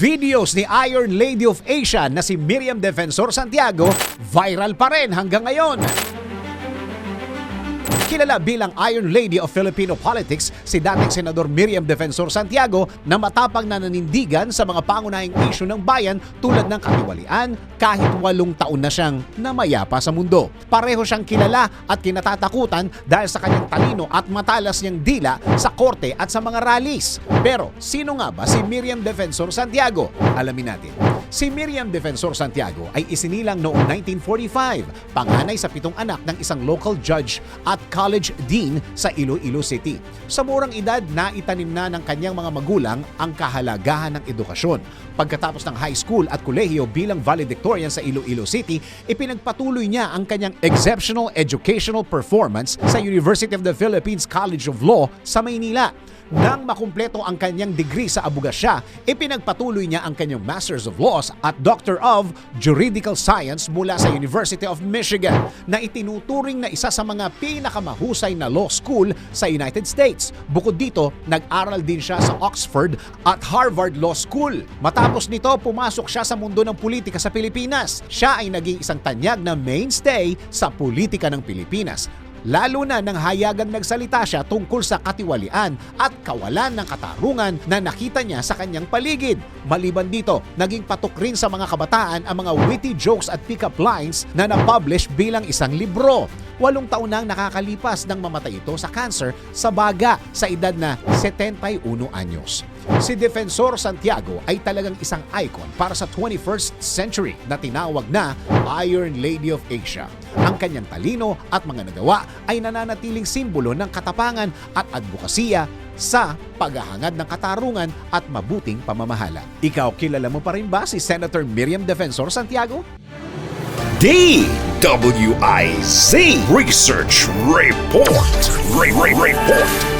Videos ni Iron Lady of Asia na si Miriam Defensor Santiago viral pa rin hanggang ngayon. Kilala bilang Iron Lady of Filipino Politics si dating Senador Miriam Defensor Santiago na matapang na nanindigan sa mga pangunahing isyu ng bayan tulad ng katiwalian kahit walong taon na siyang namayapa sa mundo. Pareho siyang kilala at kinatatakutan dahil sa kanyang talino at matalas niyang dila sa korte at sa mga rallies. Pero sino nga ba si Miriam Defensor Santiago? Alamin natin. Si Miriam Defensor Santiago ay isinilang noong 1945, panganay sa pitong anak ng isang local judge at college dean sa Iloilo City. Sa murang edad, naitanim na ng kanyang mga magulang ang kahalagahan ng edukasyon. Pagkatapos ng high school at kolehiyo bilang valedictorian sa Iloilo City, ipinagpatuloy niya ang kanyang exceptional educational performance sa University of the Philippines College of Law sa Maynila. Nang makumpleto ang kanyang degree sa abogasya, ipinagpatuloy niya ang kanyang Masters of Laws at Doctor of Juridical Science mula sa University of Michigan na itinuturing na isa sa mga pinakamahusay na law school sa United States. Bukod dito, nag-aral din siya sa Oxford at Harvard Law School. Matapos nito, pumasok siya sa mundo ng politika sa Pilipinas. Siya ay naging isang tanyag na mainstay sa politika ng Pilipinas lalo na nang hayagang nagsalita siya tungkol sa katiwalian at kawalan ng katarungan na nakita niya sa kanyang paligid. Maliban dito, naging patok rin sa mga kabataan ang mga witty jokes at pick-up lines na na-publish bilang isang libro. Walong taon nang nakakalipas nang mamatay ito sa cancer sa baga sa edad na 71 anyos. Si Defensor Santiago ay talagang isang icon para sa 21st century na tinawag na Iron Lady of Asia. Ang kanyang talino at mga nagawa ay nananatiling simbolo ng katapangan at advokasya sa paghahangad ng katarungan at mabuting pamamahala. Ikaw, kilala mo pa rin ba si Senator Miriam Defensor Santiago? DWIZ Research Report. Re- Re- Report.